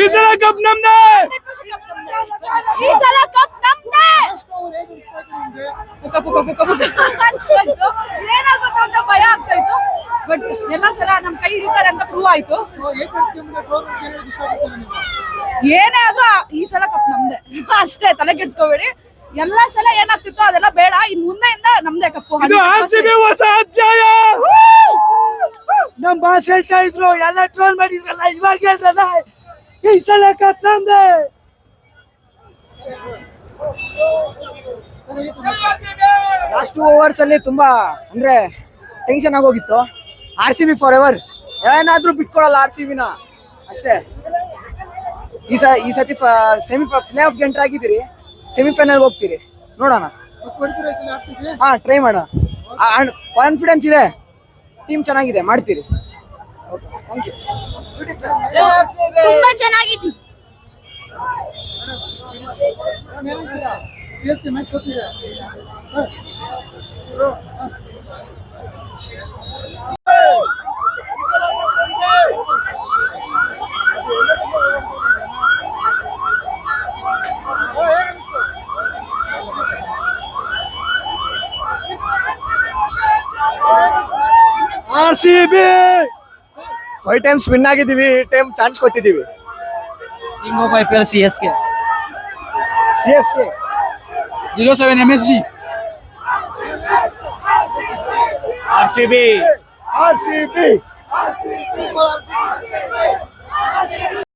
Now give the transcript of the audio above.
ಈ ಸಲ ಕಪ್ ನಮ್ದೆ! ಈ ಸಲ ಕಪ್ ನಮ್ದೇ! ಪುಕ ಪುಕ ಪುಕ ಪುಕ. ಅನ್ಸ್ತು. ಏನಾಗುತ್ತೋ ಅಂತ ಭಯ ಆಗ್ತಾ ಇತ್ತು ಬಟ್ ಎಲ್ಲ ಸಲ ನಮ್ ಕೈ ಹಿಡಿತಾರೆ ಅಂತ ಪ್ರೂವ್ ಆಯ್ತು. ಏನೇ ಆದ್ರೂ ಈ ಸಲ ಕಪ್ ನಮ್ದೆ. ಅಷ್ಟೇ ತಲೆ ಕೆಡ್ಸ್ಕೋಬೇಡಿ. ಎಲ್ಲಾ ಸಲ ಏನಾಗ್ತಿತ್ತು ಅದೆಲ್ಲ ಬೇಡ. ಇನ್ ಮುಂದೆಯಿಂದ ನಮ್ದೇ ಕಪ್ಪು. ಬಾಸ್ ಹೇಳ್ತಾ ಇದ್ರು ಎಲ್ಲ ಟ್ರೋಲ್ ಮಾಡಿದ್ರಲ್ಲ ಇವಾಗ ಹೇಳ್ರಲ್ಲ? ಈ ಸಲ ನಮ್ದೆ. ಲಾಸ್ಟ್ ಟೂ ಓವರ್ಸ್ ಅಲ್ಲಿ ತುಂಬಾ ಅಂದ್ರೆ ಟೆನ್ಷನ್ ಆಗೋಗಿತ್ತು. R C B for ever ಏನಾದ್ರೂ ಬಿಟ್ಕೊಡಲ್ಲ ಆರ್ ಸಿ ಬಿನ ಅಷ್ಟೇ. ಈ ಸ ಈ ಸತಿ ಸೆಮಿ ಪ್ಲೇ ಆಫ್ ಎಂಟರ್ ಆಗಿದ್ದೀರಿ ಸೆಮಿಫೈನಲ್ ಹೋಗ್ತೀರಿ. ನೋಡೋಣ. ಹಾ ಟ್ರೈ ಮಾಡೋಣ. ಕಾನ್ಫಿಡೆನ್ಸ್ ಇದೆ. ಟೀಮ್ ಚೆನ್ನಾಗಿದೆ ಮಾಡ್ತೀರಿ. ಥ್ಯಾಂಕ್ ಯು ತುಂಬಾ ಚೆನ್ನಾಗಿತ್ತು R C B five times win ಆಗಿದ್ದೀವಿ ಈ ಟೈಮ್ ಚಾನ್ಸ್ ಕೊಟ್ಟಿದ್ದೀವಿ king of I P L C S K C S K zero seven M S G R C B R C B